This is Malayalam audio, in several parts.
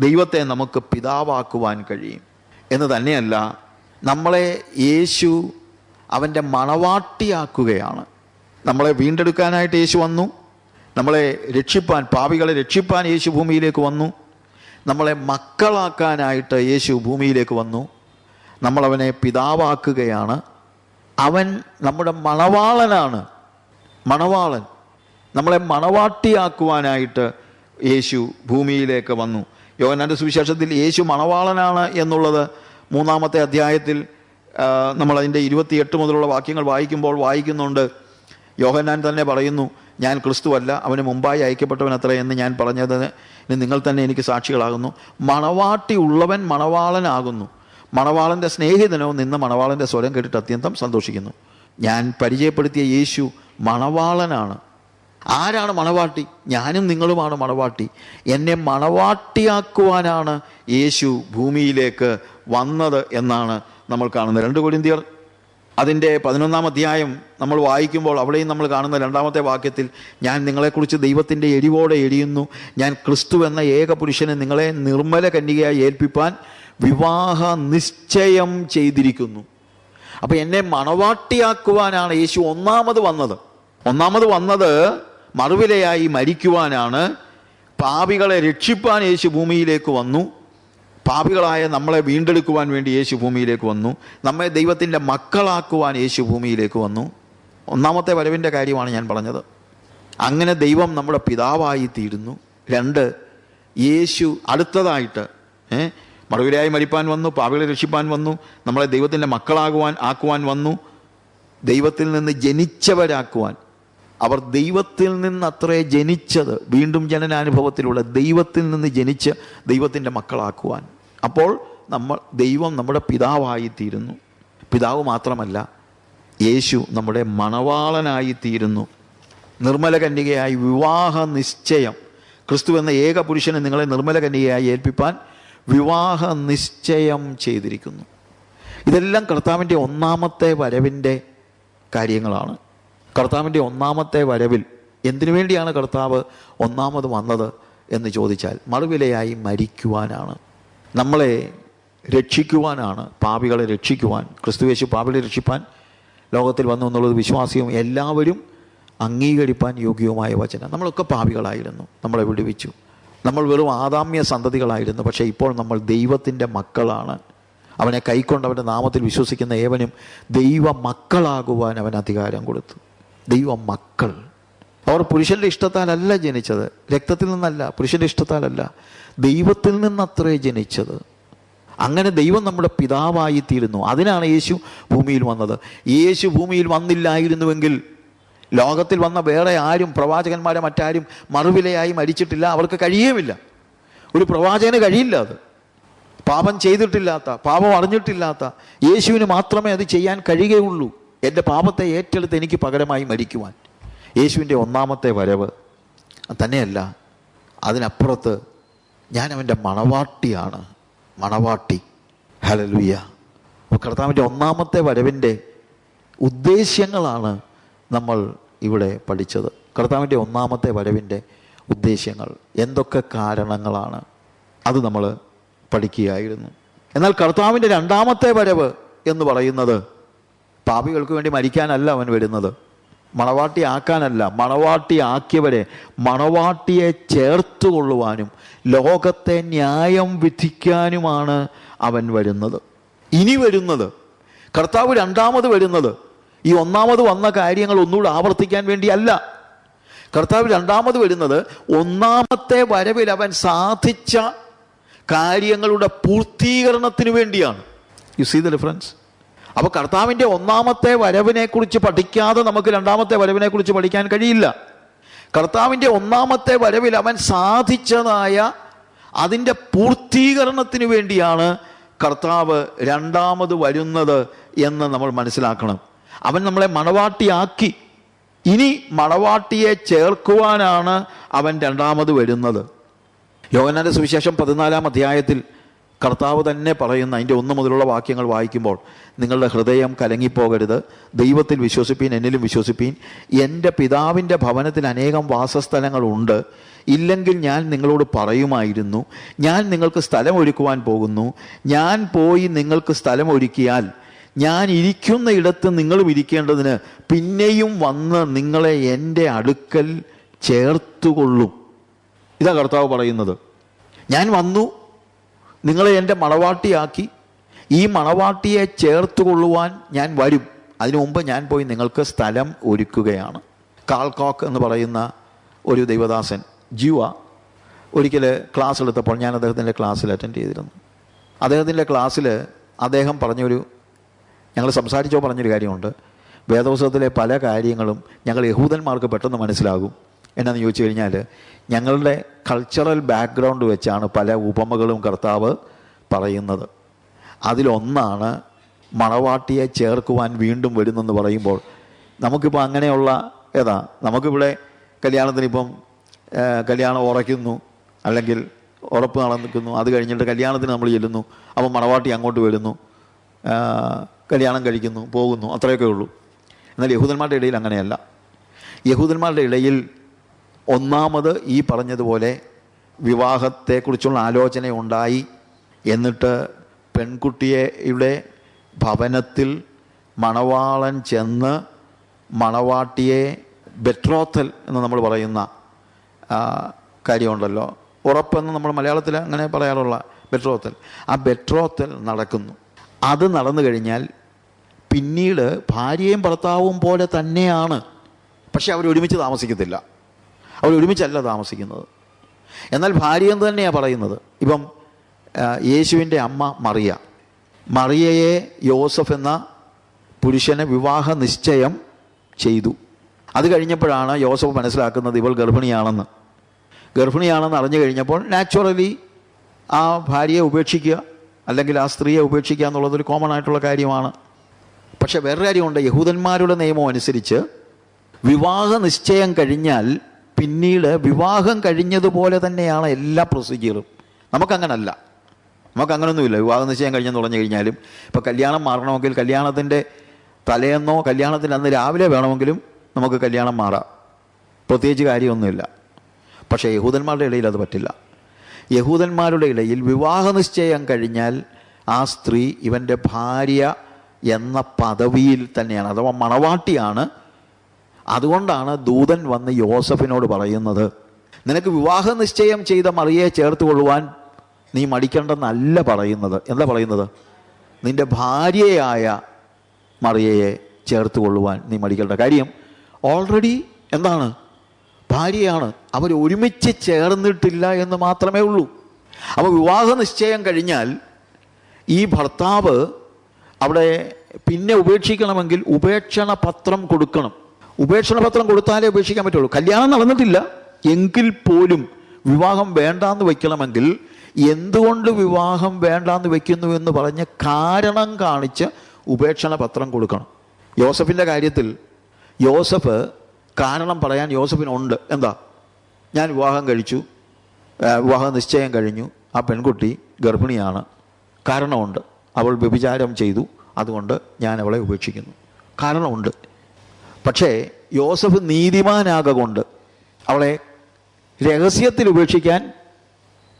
ദൈവത്തെ നമുക്ക് പിതാവാക്കുവാൻ കഴിയും. എന്ന് തന്നെയല്ല നമ്മളെ യേശു അവന്റെ മണവാട്ടിയാക്കുകയാണ്. നമ്മളെ വീണ്ടെടുക്കാനായിട്ട് യേശു വന്നു. നമ്മളെ രക്ഷിപ്പാൻ പാവികളെ രക്ഷിപ്പാൻ യേശു ഭൂമിയിലേക്ക് വന്നു. നമ്മളെ മക്കളാക്കാനായിട്ട് യേശു ഭൂമിയിലേക്ക് വന്നു. നമ്മളവനെ പിതാവാക്കുകയാണ്. അവൻ നമ്മുടെ മണവാളനാണ്. മണവാളൻ. നമ്മളെ മണവാട്ടിയാക്കുവാനായിട്ട് യേശു ഭൂമിയിലേക്ക് വന്നു. യോഹന്നാന്റെ സുവിശേഷത്തിൽ യേശു മണവാളനാണ് എന്നുള്ളത് മൂന്നാമത്തെ അധ്യായത്തിൽ നമ്മളതിന്റെ ഇരുപത്തിയെട്ട് മുതലുള്ള വാക്യങ്ങൾ വായിക്കുമ്പോൾ വായിക്കുന്നുണ്ട്. യോഹന്നാൻ തന്നെ പറയുന്നു ഞാൻ ക്രിസ്തുവല്ല അവന് മുമ്പായി അയക്കപ്പെട്ടവൻ അത്ര എന്ന് ഞാൻ പറഞ്ഞതിന് നിങ്ങൾ തന്നെ എനിക്ക് സാക്ഷികളാകുന്നു. മണവാട്ടി ഉള്ളവൻ മണവാളനാകുന്നു. മണവാളന്റെ സ്നേഹിതനോ നിന്ന് മണവാളന്റെ സ്വരം കേട്ടിട്ട് അത്യന്തം സന്തോഷിക്കുന്നു. ഞാൻ പരിചയപ്പെടുത്തിയ യേശു മണവാളനാണ്. ആരാണ് മണവാട്ടി? ഞാനും നിങ്ങളുമാണ് മണവാട്ടി. എന്നെ മണവാട്ടിയാക്കുവാനാണ് യേശു ഭൂമിയിലേക്ക് വന്നത് എന്നാണ് നമ്മൾ കാണുന്നത്. രണ്ട് കൊടിന്തിയർ അതിന്റെ പതിനൊന്നാം അധ്യായം നമ്മൾ വായിക്കുമ്പോൾ അവിടെയും നമ്മൾ കാണുന്ന രണ്ടാമത്തെ വാക്യത്തിൽ ഞാൻ നിങ്ങളെക്കുറിച്ച് ദൈവത്തിന്റെ എരിവോടെ എരിയുന്നു. ഞാൻ ക്രിസ്തു എന്ന ഏക പുരുഷനെ നിങ്ങളെ നിർമ്മല കന്യകയായി ഏൽപ്പിപ്പാൻ വിവാഹ നിശ്ചയം ചെയ്തിരിക്കുന്നു. അപ്പോൾ എന്നെ മണവാട്ടിയാക്കുവാനാണ് യേശു ഒന്നാമത് വന്നത്. ഒന്നാമത് വന്നത് മറുവിലയായി മരിക്കുവാനാണ് പാപികളെ രക്ഷിപ്പാൻ യേശു ഭൂമിയിലേക്ക് വന്നു. പാപികളായ നമ്മളെ വീണ്ടെടുക്കുവാൻ വേണ്ടി യേശു ഭൂമിയിലേക്ക് വന്നു. നമ്മെ ദൈവത്തിന്റെ മക്കളാക്കുവാൻ യേശു ഭൂമിയിലേക്ക് വന്നു. ഒന്നാമത്തെ വരവിന്റെ കാര്യമാണ് ഞാൻ പറഞ്ഞത്. അങ്ങനെ ദൈവം നമ്മുടെ പിതാവായി തീരുന്നു. രണ്ട് യേശു അടുത്തതായിട്ട് ഏ മറുവിലായി മരിപ്പാൻ വന്നു പാപികളെ രക്ഷിപ്പാൻ വന്നു നമ്മളെ ദൈവത്തിന്റെ മക്കളാകുവാൻ ആക്കുവാൻ വന്നു ദൈവത്തിൽ നിന്ന് ജനിച്ചവരാക്കുവാൻ അവർ ദൈവത്തിൽ നിന്ന് അത്രേ ജനിച്ചത് വീണ്ടും ജനനാനുഭവത്തിലുള്ള ദൈവത്തിൽ നിന്ന് ജനിച്ച് ദൈവത്തിന്റെ മക്കളാക്കുവാൻ. അപ്പോൾ നമ്മൾ ദൈവം നമ്മുടെ പിതാവായിത്തീരുന്നു. പിതാവ് മാത്രമല്ല യേശു നമ്മുടെ മണവാളനായിത്തീരുന്നു. നിർമ്മല കന്യകയായി വിവാഹ നിശ്ചയം ക്രിസ്തു എന്ന ഏക പുരുഷനെ നിങ്ങളെ നിർമ്മല കന്യകയായി ഏൽപ്പിപ്പാൻ വിവാഹ നിശ്ചയം ചെയ്തിരിക്കുന്നു. ഇതെല്ലാം കർത്താവിന്റെ ഒന്നാമത്തെ വരവിന്റെ കാര്യങ്ങളാണ്. കർത്താവിന്റെ ഒന്നാമത്തെ വരവിൽ എന്തിനു വേണ്ടിയാണ് കർത്താവ് ഒന്നാമത് വന്നത് എന്ന് ചോദിച്ചാൽ മറുവിലയായി മരിക്കുവാനാണ്. നമ്മളെ രക്ഷിക്കുവാനാണ് പാപികളെ രക്ഷിക്കുവാൻ ക്രിസ്തുവേശു പാപികളെ രക്ഷിപ്പാൻ ലോകത്തിൽ വന്നു എന്നുള്ളത് വിശ്വാസിയും എല്ലാവരും അംഗീകരിപ്പാൻ യോഗ്യവുമായ വചനം. നമ്മളൊക്കെ പാപികളായിരുന്നു നമ്മളെ വിടുവിച്ചു. നമ്മൾ വെറും ആദാമ്യ സന്തതികളായിരുന്നു പക്ഷേ ഇപ്പോൾ നമ്മൾ ദൈവത്തിന്റെ മക്കളാണ്. അവനെ കൈക്കൊണ്ട് അവന്റെ നാമത്തിൽ വിശ്വസിക്കുന്ന ഏവനും ദൈവ മക്കളാകുവാൻ അവൻ അധികാരം കൊടുത്തു. ദൈവ മക്കൾ അവർ പുരുഷന്റെ ഇഷ്ടത്താലല്ല ജനിച്ചത്. രക്തത്തിൽ നിന്നല്ല പുരുഷന്റെ ഇഷ്ടത്താലല്ല. ദൈവത്തിൽ നിന്നത്രേ ജനിച്ചത്. അങ്ങനെ ദൈവം നമ്മുടെ പിതാവായി തീരുന്നു അതിനാണ് യേശു ഭൂമിയിൽ വന്നത്. യേശു ഭൂമിയിൽ വന്നില്ലായിരുന്നുവെങ്കിൽ ലോകത്തിൽ വന്ന വേറെ ആരും പ്രവാചകന്മാരെ മറ്റാരും മറുവിലയായി മരിച്ചിട്ടില്ല. അവർക്ക് കഴിയുമില്ല ഒരു പ്രവാചകന് കഴിയില്ല അത്. പാപം ചെയ്തിട്ടില്ലാത്ത പാപം അറിഞ്ഞിട്ടില്ലാത്ത യേശുവിന് മാത്രമേ അത് ചെയ്യാൻ കഴിയുകയുള്ളൂ. എന്റെ പാപത്തെ ഏറ്റെടുത്ത് എനിക്ക് പകരമായി മരിക്കുവാൻ യേശുവിന്റെ ഒന്നാമത്തെ വരവ് തന്നെയല്ല അതിനപ്പുറത്ത് ഞാൻ അവന്റെ മണവാട്ടിയാണ്. മണവാട്ടി. ഹലലുയ്യ കർത്താവിന്റെ ഒന്നാമത്തെ വരവിന്റെ ഉദ്ദേശ്യങ്ങളാണ് നമ്മൾ ഇവിടെ പഠിച്ചത്. കർത്താവിന്റെ ഒന്നാമത്തെ വരവിന്റെ ഉദ്ദേശ്യങ്ങൾ എന്തൊക്കെ കാരണങ്ങളാണ് അത് നമ്മൾ പഠിക്കുകയായിരുന്നു. എന്നാൽ കർത്താവിന്റെ രണ്ടാമത്തെ വരവ് എന്ന് പറയുന്നത് പാപികൾക്ക് വേണ്ടി മരിക്കാനല്ല അവൻ വരുന്നത്. മണവാട്ടി ആക്കാനല്ല മണവാട്ടി ആക്കിയവരെ മണവാട്ടിയെ ചേർത്ത് കൊള്ളുവാനും ലോകത്തെ ന്യായം വിധിക്കാനുമാണ് അവൻ വരുന്നത്. ഇനി വരുന്നത് കർത്താവ് രണ്ടാമത് വരുന്നത്. ഈ ഒന്നാമത് വന്ന കാര്യങ്ങൾ ഒന്നുകൂടെ ആവർത്തിക്കാൻ വേണ്ടിയല്ല. കർത്താവ് രണ്ടാമത് വരുന്നത് ഒന്നാമത്തെ വരവിൽ അവൻ സാധിച്ച കാര്യങ്ങളുടെ പൂർത്തീകരണത്തിന് വേണ്ടിയാണ്. യു സീ ദ ഡിഫറൻസ് അപ്പോൾ കർത്താവിന്റെ ഒന്നാമത്തെ വരവിനെക്കുറിച്ച് പഠിക്കാതെ നമുക്ക് രണ്ടാമത്തെ വരവിനെക്കുറിച്ച് പഠിക്കാൻ കഴിയില്ല. കർത്താവിന്റെ ഒന്നാമത്തെ വരവിൽ അവൻ സാധിച്ചതായ അതിന്റെ പൂർത്തീകരണത്തിന് വേണ്ടിയാണ് കർത്താവ് രണ്ടാമത് വരുന്നത് എന്ന് നമ്മൾ മനസ്സിലാക്കണം. അവൻ നമ്മളെ മണവാട്ടിയാക്കി. ഇനി മണവാട്ടിയെ ചേർക്കുവാനാണ് അവൻ രണ്ടാമത് വരുന്നത്. യോഹന്നാന്റെ സുവിശേഷം പതിനാലാം അധ്യായത്തിൽ കർത്താവ് തന്നെ പറയുന്ന അതിന്റെ ഒന്ന് മുതലുള്ള വാക്യങ്ങൾ വായിക്കുമ്പോൾ നിങ്ങളുടെ ഹൃദയം കലങ്ങിപ്പോകരുത്. ദൈവത്തിൽ വിശ്വസിപ്പീൻ എന്നിലും വിശ്വസിപ്പീൻ. എന്റെ പിതാവിന്റെ ഭവനത്തിൽ അനേകം വാസസ്ഥലങ്ങളുണ്ട് ഇല്ലെങ്കിൽ ഞാൻ നിങ്ങളോട് പറയുമായിരുന്നു ഞാൻ നിങ്ങൾക്ക് സ്ഥലം ഒരുക്കുവാൻ പോകുന്നു. ഞാൻ പോയി നിങ്ങൾക്ക് സ്ഥലം ഒരുക്കിയാൽ ഞാൻ ഇരിക്കുന്ന ഇടത്ത് നിങ്ങളും ഇരിക്കേണ്ടതിന് പിന്നെയും വന്ന് നിങ്ങളെ എന്റെ അടുക്കൽ ചേർത്തുകൊള്ളും. ഇതാ കർത്താവ് പറയുന്നത്. ഞാൻ വന്നു നിങ്ങളെ എന്റെ മണവാട്ടിയാക്കി. ഈ മണവാട്ടിയെ ചേർത്ത് കൊള്ളുവാൻ ഞാൻ വരും. അതിനു മുമ്പ് ഞാൻ പോയി നിങ്ങൾക്ക് സ്ഥലം ഒരുക്കുകയാണ്. കാൾകോക്ക് എന്ന് പറയുന്ന ഒരു ദൈവദാസൻ ജീവ ഒരിക്കൽ ക്ലാസ് എടുത്തപ്പോൾ ഞാൻ അദ്ദേഹത്തിന്റെ ക്ലാസ്സിൽ അറ്റൻഡ് ചെയ്തിരുന്നു. അദ്ദേഹത്തിന്റെ ക്ലാസ്സിൽ അദ്ദേഹം പറഞ്ഞൊരു ഞങ്ങൾ സംസാരിച്ചോ പറഞ്ഞൊരു കാര്യമുണ്ട്. വേദോത്സവത്തിലെ പല കാര്യങ്ങളും ഞങ്ങൾ യഹൂദന്മാർക്ക് പെട്ടെന്ന് മനസ്സിലാകും. എന്നാന്ന് ചോദിച്ചു കഴിഞ്ഞാൽ ഞങ്ങളുടെ കൾച്ചറൽ ബാക്ക്ഗ്രൗണ്ട് വെച്ചാണ് പല ഉപമകളും കർത്താവ് പറയുന്നത്. അതിലൊന്നാണ് മണവാട്ടിയെ ചേർക്കുവാൻ വീണ്ടും വരുന്നെന്ന് പറയുമ്പോൾ നമുക്കിപ്പോൾ അങ്ങനെയുള്ള ഏതാ നമുക്കിവിടെ കല്യാണത്തിന് ഇപ്പം കല്യാണം ഉറയ്ക്കുന്നു അല്ലെങ്കിൽ ഉറപ്പ് നടന്നിക്കുന്നു അത് കഴിഞ്ഞിട്ട് കല്യാണത്തിന് നമ്മൾ ചെല്ലുന്നു അപ്പോൾ മണവാട്ടി അങ്ങോട്ട് വരുന്നു കല്യാണം കഴിക്കുന്നു പോകുന്നു അത്രയൊക്കെ ഉള്ളൂ. എന്നാൽ യഹൂദന്മാരുടെ ഇടയിൽ അങ്ങനെയല്ല. യഹൂദന്മാരുടെ ഇടയിൽ ഒന്നാമത് ഈ പറഞ്ഞതുപോലെ വിവാഹത്തെക്കുറിച്ചുള്ള ആലോചന ഉണ്ടായി എന്നിട്ട് പെൺകുട്ടിയുടെ ഭവനത്തിൽ മണവാളൻ ചെന്ന് മണവാട്ടിയെ ബെട്രോത്തൽ എന്ന് നമ്മൾ പറയുന്ന കാര്യമുണ്ടല്ലോ. ഉറപ്പെന്ന് നമ്മൾ മലയാളത്തിൽ അങ്ങനെ പറയാറുള്ള ബെട്രോത്തൽ ആ ബെട്രോത്തൽ നടക്കുന്നു. അത് നടന്നു കഴിഞ്ഞാൽ പിന്നീട് ഭാര്യയും ഭർത്താവും പോലെ തന്നെയാണ്. പക്ഷെ അവർ ഒരുമിച്ച് താമസിക്കത്തില്ല. അവർ ഒരുമിച്ചല്ല താമസിക്കുന്നത്. എന്നാൽ ഭാര്യ എന്ന് തന്നെയാണ് പറയുന്നത്. ഇപ്പം യേശുവിന്റെ അമ്മ മറിയ. മറിയയെ യോസഫ് എന്ന പുരുഷനെ വിവാഹ നിശ്ചയം ചെയ്തു. അത് കഴിഞ്ഞപ്പോഴാണ് യോസഫ് മനസ്സിലാക്കുന്നത് ഇവൾ ഗർഭിണിയാണെന്ന്. ഗർഭിണിയാണെന്ന് അറിഞ്ഞു കഴിഞ്ഞപ്പോൾ നാച്ചുറലി ആ ഭാര്യയെ ഉപേക്ഷിക്കുക അല്ലെങ്കിൽ ആ സ്ത്രീയെ ഉപേക്ഷിക്കുക എന്നുള്ളതൊരു കോമൺ ആയിട്ടുള്ള കാര്യമാണ്. പക്ഷേ വേറൊരു കാര്യമുണ്ട്. യഹൂദന്മാരുടെ നിയമം അനുസരിച്ച് വിവാഹ നിശ്ചയം കഴിഞ്ഞാൽ പിന്നീട് വിവാഹം കഴിഞ്ഞതുപോലെ തന്നെയാണ് എല്ലാ പ്രൊസീജിയറും നമുക്കങ്ങനല്ല. നമുക്കങ്ങനൊന്നുമില്ല. വിവാഹ നിശ്ചയം കഴിഞ്ഞെന്ന് പറഞ്ഞു കഴിഞ്ഞാലും ഇപ്പോൾ കല്യാണം മാറണമെങ്കിൽ കല്യാണത്തിന്റെ തലേന്നോ കല്യാണത്തിന്റെ അന്ന് രാവിലെ വേണമെങ്കിലും നമുക്ക് കല്യാണം മാറാം. പ്രത്യേകിച്ച് കാര്യമൊന്നുമില്ല. പക്ഷേ യഹൂദന്മാരുടെ ഇടയിൽ അത് പറ്റില്ല. യഹൂദന്മാരുടെ ഇടയിൽ വിവാഹ നിശ്ചയം കഴിഞ്ഞാൽ ആ സ്ത്രീ ഇവന്റെ ഭാര്യ എന്ന പദവിയിൽ തന്നെയാണ് അഥവാ മണവാട്ടിയാണ് അതുകൊണ്ടാണ് ദൂതൻ വന്ന് യോസഫിനോട് പറയുന്നത് നിനക്ക് വിവാഹ നിശ്ചയം ചെയ്ത മറിയെ ചേർത്ത് കൊള്ളുവാൻ നീ മടിക്കണ്ടെന്നല്ല പറയുന്നത്. എന്താ പറയുന്നത്? നിന്റെ ഭാര്യയായ മറിയയെ ചേർത്ത് കൊള്ളുവാൻ നീ മടിക്കേണ്ട. കാര്യം ഓൾറെഡി എന്താണ്? ഭാര്യയാണ്. അവർ ഒരുമിച്ച് ചേർന്നിട്ടില്ല എന്ന് മാത്രമേ ഉള്ളൂ. അപ്പോൾ വിവാഹ നിശ്ചയം കഴിഞ്ഞാൽ ഈ ഭർത്താവ് അവിടെ പിന്നെ ഉപേക്ഷിക്കണമെങ്കിൽ ഉപേക്ഷണ പത്രം കൊടുക്കണം. ഉപേക്ഷണ പത്രം കൊടുത്താലേ ഉപേക്ഷിക്കാൻ പറ്റുള്ളൂ. കല്യാണം നടന്നിട്ടില്ല. എങ്കിൽ പോലും വിവാഹം വേണ്ടാന്ന് വയ്ക്കണമെങ്കിൽ എന്തുകൊണ്ട് വിവാഹം വേണ്ടാന്ന് വയ്ക്കുന്നു എന്ന് പറഞ്ഞ് കാരണം കാണിച്ച് ഉപേക്ഷണ പത്രം കൊടുക്കണം. യോസഫിന്റെ കാര്യത്തിൽ യോസഫ് കാരണം പറയാൻ യോസഫിനുണ്ട്. എന്താ? ഞാൻ വിവാഹം കഴിച്ചു. വിവാഹ നിശ്ചയം കഴിഞ്ഞു. ആ പെൺകുട്ടി ഗർഭിണിയാണ്. കാരണമുണ്ട്. അവൾ വ്യഭിചാരം ചെയ്തു. അതുകൊണ്ട് ഞാൻ അവളെ ഉപേക്ഷിക്കുന്നു. കാരണമുണ്ട്. പക്ഷേ യോസഫ് നീതിമാനാകൊണ്ട് അവളെ രഹസ്യത്തിൽ ഉപേക്ഷിക്കാൻ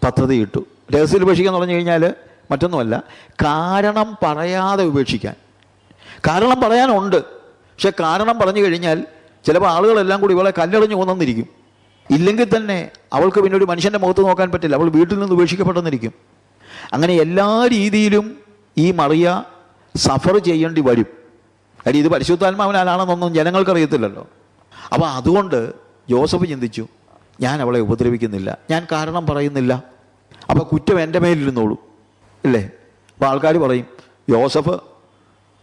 പദ്ധതിയിട്ടു. രഹസ്യത്തിൽ ഉപേക്ഷിക്കാൻ പറഞ്ഞു കഴിഞ്ഞാൽ മറ്റൊന്നുമല്ല കാരണം പറയാതെ ഉപേക്ഷിക്കാൻ. കാരണം പറയാനുണ്ട് പക്ഷെ കാരണം പറഞ്ഞു കഴിഞ്ഞാൽ ചിലപ്പോൾ ആളുകളെല്ലാം കൂടി ഇവളെ കല്ലെറിഞ്ഞു കൊന്നിരിക്കും ഇല്ലെങ്കിൽ തന്നെ അവൾക്ക് പിന്നെ ഒരു മനുഷ്യന്റെ മുഖത്ത് നോക്കാൻ പറ്റില്ല അവൾ വീട്ടിൽ നിന്ന് ഉപേക്ഷിക്കപ്പെട്ടെന്നിരിക്കും. അങ്ങനെ എല്ലാ രീതിയിലും ഈ മറിയ സഫർ ചെയ്യേണ്ടി വരും. കാര്യം ഇത് പരിശുദ്ധാത്മാവിനാലാണെന്നൊന്നും ജനങ്ങൾക്കറിയത്തില്ലല്ലോ. അപ്പോൾ അതുകൊണ്ട് ജോസഫ് ചിന്തിച്ചു ഞാൻ അവളെ ഉപദ്രവിക്കുന്നില്ല ഞാൻ കാരണം പറയുന്നില്ല. അപ്പോൾ കുറ്റം എന്റെ മേലിരുന്നോളൂ ഇല്ലേ? അപ്പോൾ ആൾക്കാർ പറയും ജോസഫ്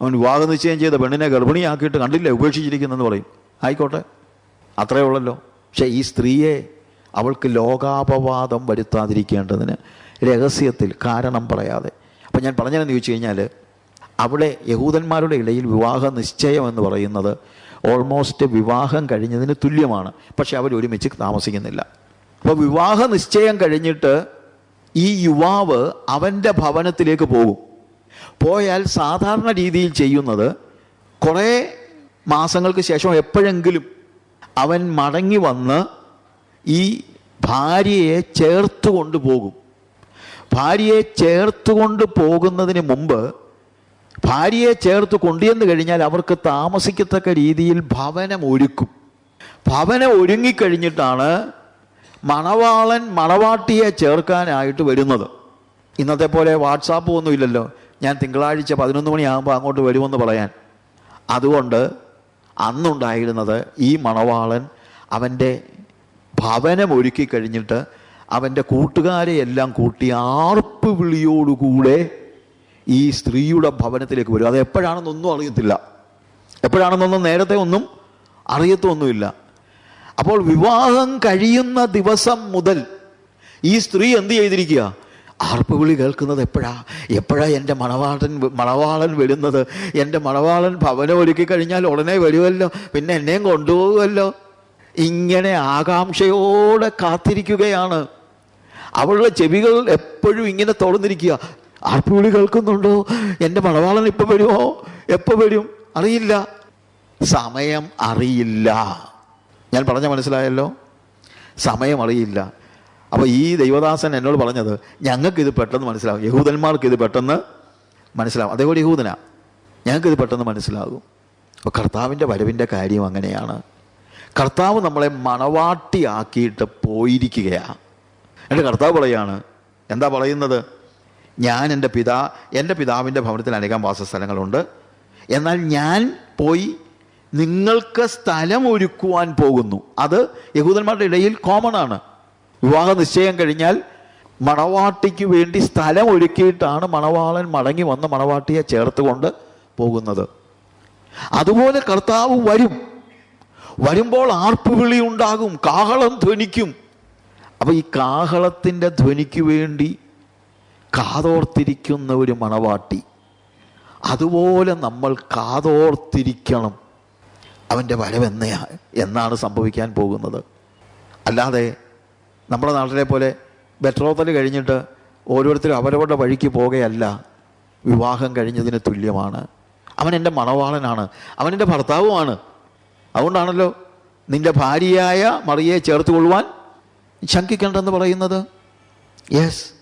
അവൻ വിവാഹം നിശ്ചയം ചെയ്ത പെണ്ണിനെ ഗർഭിണിയാക്കിയിട്ട് കണ്ടില്ലേ ഉപേക്ഷിച്ചിരിക്കുന്നെന്ന് പറയും. ആയിക്കോട്ടെ അത്രയേ ഉള്ളല്ലോ. പക്ഷേ ഈ സ്ത്രീയെ അവൾക്ക് ലോകാപവാദം വരുത്താതിരിക്കേണ്ടതിന് രഹസ്യത്തിൽ കാരണം പറയാതെ. അപ്പം ഞാൻ പറഞ്ഞതെന്ന് ചോദിച്ചു കഴിഞ്ഞാൽ അവിടെ യഹൂദന്മാരുടെ ഇടയിൽ വിവാഹ നിശ്ചയം എന്ന് പറയുന്നത് ഓൾമോസ്റ്റ് വിവാഹം കഴിഞ്ഞതിന് തുല്യമാണ്. പക്ഷെ അവർ ഒരുമിച്ച് താമസിക്കുന്നില്ല. അപ്പോൾ വിവാഹ നിശ്ചയം കഴിഞ്ഞിട്ട് ഈ യുവാവ് അവന്റെ ഭവനത്തിലേക്ക് പോകും. പോയാൽ സാധാരണ രീതിയിൽ ചെയ്യുന്നത് കുറേ മാസങ്ങൾക്ക് ശേഷം എപ്പോഴെങ്കിലും അവൻ മടങ്ങി വന്ന് ഈ ഭാര്യയെ ചേർത്ത് കൊണ്ടുപോകും ഭാര്യയെ ചേർത്ത് കൊണ്ട് പോകുന്നതിന് മുമ്പ് ഭാര്യയെ ചേർത്ത് കൊണ്ടുവന്ന് കഴിഞ്ഞാൽ അവർക്ക് താമസിക്കത്തക്ക രീതിയിൽ ഭവനം ഒരുക്കും. ഭവനം ഒരുങ്ങിക്കഴിഞ്ഞിട്ടാണ് മണവാളൻ മണവാട്ടിയെ ചേർക്കാനായിട്ട് വരുന്നത്. ഇന്നത്തെ പോലെ വാട്സാപ്പ് ഒന്നും ഇല്ലല്ലോ ഞാൻ തിങ്കളാഴ്ച പതിനൊന്ന് മണിയാകുമ്പോൾ അങ്ങോട്ട് വരുമെന്ന് പറയാൻ. അതുകൊണ്ട് അന്നുണ്ടായിരുന്നത് ഈ മണവാളൻ അവന്റെ ഭവനം ഒരുക്കി കഴിഞ്ഞിട്ട് അവന്റെ കൂട്ടുകാരെ എല്ലാം കൂട്ടി ആർപ്പ് വിളിയോടുകൂടെ ഈ സ്ത്രീയുടെ ഭവനത്തിലേക്ക് വരും. അത് എപ്പോഴാണെന്നൊന്നും അറിയത്തില്ല. എപ്പോഴാണെന്നൊന്നും നേരത്തെ ഒന്നും അറിയത്തൊന്നുമില്ല. അപ്പോൾ വിവാഹം കഴിയുന്ന ദിവസം മുതൽ ഈ സ്ത്രീ എന്ത് ചെയ്തിരിക്കുക? ആർപ്പ് വിളി കേൾക്കുന്നത് എപ്പോഴാ? എപ്പോഴാ എന്റെ മണവാളൻ മണവാളൻ വരുന്നത്? എന്റെ മണവാളൻ ഭവനം ഒരുക്കി കഴിഞ്ഞാൽ ഉടനെ വരുമല്ലോ. പിന്നെ എന്നെയും കൊണ്ടുപോകുമല്ലോ. ഇങ്ങനെ ആകാംക്ഷയോടെ കാത്തിരിക്കുകയാണ്. അവളുടെ ചെവികൾ എപ്പോഴും ഇങ്ങനെ തുറന്നിരിക്കുക. ആർപ്പുവിളി കേൾക്കുന്നുണ്ടോ? എന്റെ മണവാളൻ ഇപ്പം വരുമോ? എപ്പോൾ വരും? അറിയില്ല. സമയം അറിയില്ല. ഞാൻ പറഞ്ഞ മനസ്സിലായല്ലോ? സമയം അറിയില്ല. അപ്പോൾ ഈ ദൈവദാസൻ എന്നോട് പറഞ്ഞത് ഞങ്ങൾക്കിത് പെട്ടെന്ന് മനസ്സിലാവും. യഹൂദന്മാർക്ക് ഇത് പെട്ടെന്ന് മനസ്സിലാവും. അതേപോലെ യഹൂദനാ. ഞങ്ങൾക്കിത് പെട്ടെന്ന് മനസ്സിലാകും. അപ്പോൾ കർത്താവിന്റെ വരവിന്റെ കാര്യം അങ്ങനെയാണ്. കർത്താവ് നമ്മളെ മണവാട്ടിയാക്കിയിട്ട് പോയിരിക്കുകയാണ് എന്റെ കർത്താവ് പറയാണ് എന്താ പറയുന്നത്? ഞാൻ എന്റെ പിതാ എന്റെ പിതാവിന്റെ ഭവനത്തിൽ അനേകം വാസസ്ഥലങ്ങളുണ്ട്. എന്നാൽ ഞാൻ പോയി നിങ്ങൾക്ക് സ്ഥലം ഒരുക്കുവാൻ പോകുന്നു. അത് യഹൂദന്മാരുടെ ഇടയിൽ കോമൺ ആണ്. വിവാഹ നിശ്ചയം കഴിഞ്ഞാൽ മണവാട്ടിക്ക് വേണ്ടി സ്ഥലം ഒരുക്കിയിട്ടാണ് മണവാളൻ മടങ്ങി വന്ന് മണവാട്ടിയെ ചേർത്തുകൊണ്ട് പോകുന്നത്. അതുപോലെ കർത്താവ് വരും. വരുമ്പോൾ ആർപ്പുവിളി ഉണ്ടാകും കാഹളം ധ്വനിക്കും. അപ്പോൾ ഈ കാഹളത്തിന്റെ ധ്വനിക്ക് വേണ്ടി കാതോർത്തിരിക്കുന്ന ഒരു മണവാട്ടി. അതുപോലെ നമ്മൾ കാതോർത്തിരിക്കണം. അവന്റെ വരവെന്ന എന്നാണ് സംഭവിക്കാൻ പോകുന്നത്. അല്ലാതെ നമ്മുടെ നാട്ടിലെ പോലെ ബെട്രോത്തൽ കഴിഞ്ഞിട്ട് ഓരോരുത്തരും അവരവരുടെ വഴിക്ക് പോകുകയല്ല വിവാഹം കഴിഞ്ഞതിന് തുല്യമാണ്. അവൻ എന്റെ മണവാളനാണ് അവൻ എന്റെ ഭർത്താവുമാണ്. അതുകൊണ്ടാണല്ലോ നിന്റെ ഭാര്യയായ മറിയെ ചേർത്ത് കൊള്ളുവാൻ ശങ്കിക്കേണ്ടെന്ന് പറയുന്നത്. യെസ്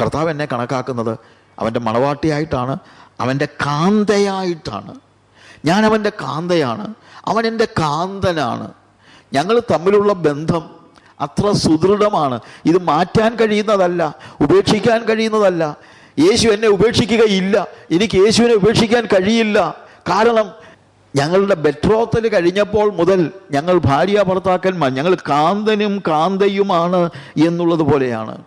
കർത്താവ് എന്നെ കണക്കാക്കുന്നത് അവന്റെ മണവാട്ടിയായിട്ടാണ് അവന്റെ കാന്തയായിട്ടാണ്. ഞാൻ അവന്റെ കാന്തയാണ് അവൻ എന്റെ കാന്തനാണ്. ഞങ്ങൾ തമ്മിലുള്ള ബന്ധം അത്ര സുദൃഢമാണ്. ഇത് മാറ്റാൻ കഴിയുന്നതല്ല ഉപേക്ഷിക്കാൻ കഴിയുന്നതല്ല. യേശു എന്നെ ഉപേക്ഷിക്കുകയില്ല. എനിക്ക് യേശുവിനെ ഉപേക്ഷിക്കാൻ കഴിയില്ല. കാരണം ഞങ്ങളുടെ ബെട്രോത്തൽ കഴിഞ്ഞപ്പോൾ മുതൽ ഞങ്ങൾ ഭാര്യ ഭർത്താക്കന്മാർ ഞങ്ങൾ കാന്തനും കാന്തയുമാണ് എന്നുള്ളത് പോലെയാണ്.